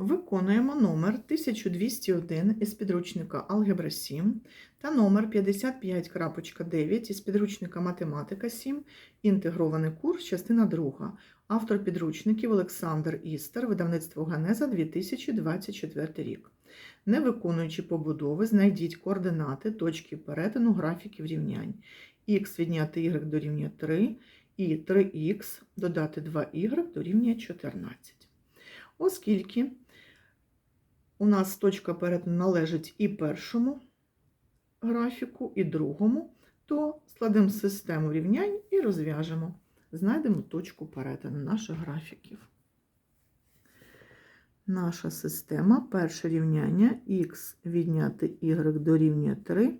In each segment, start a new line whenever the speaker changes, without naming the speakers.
Виконуємо номер 1201 із підручника Алгебра 7 та номер 55.9 із підручника Математика 7, інтегрований курс, частина 2. Автор підручників Олександр Істер, видавництво Ганеза 2024 рік. Не виконуючи побудови, знайдіть координати точки перетину графіків рівнянь. Х відняти y дорівнює 3 і 3х додати 2y дорівнює 14. Оскільки у нас точка перетину належить і першому графіку, і другому, то складемо систему рівнянь і розв'яжемо. Знайдемо точку перетину наших графіків. Наша система перше рівняння х відняти y дорівнює 3,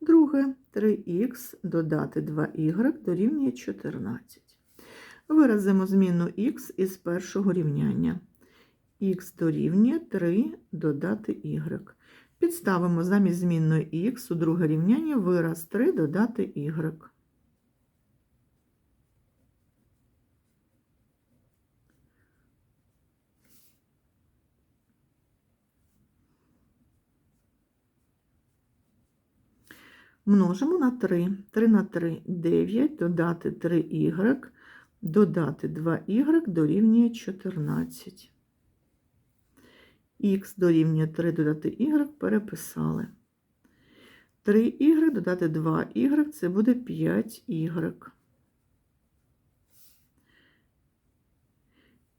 друге 3х додати 2y дорівнює 14. Виразимо зміну х із першого рівняння. Х дорівнює 3 додати y. Підставимо замість змінної х у друге рівняння вираз 3 додати y. Множимо на 3. 3 на 3 – 9, додати 3y, додати 2y дорівнює 14. Х дорівнює 3 додати y переписали. 3y додати 2y це буде 5y.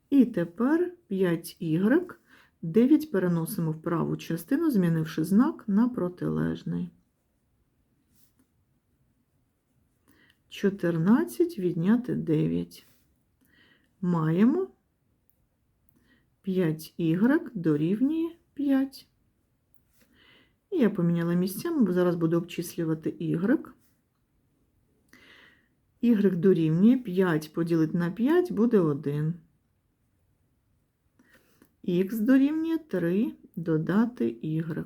І тепер 5y, 9 переносимо в праву частину, змінивши знак на протилежний. 14 відняти 9. Маємо 5y дорівнює 5. І я поміняла місцями, зараз буду обчислювати y. y дорівнює 5 поділити на 5 буде 1. Х дорівнює 3 додати y.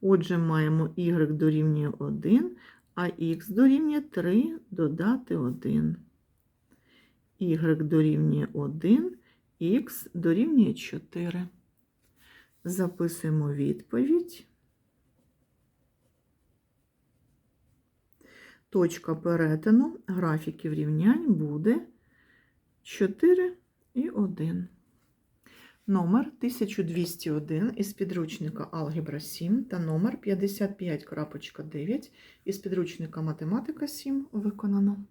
Отже, маємо y дорівнює 1, а х дорівнює 3 додати 1. y дорівнює 1, х дорівнює 4. Записуємо відповідь. Точка перетину графіків рівнянь буде 4 і 1. Номер 1201 із підручника Алгебра 7 та номер 55.9 із підручника Математика 7 виконано.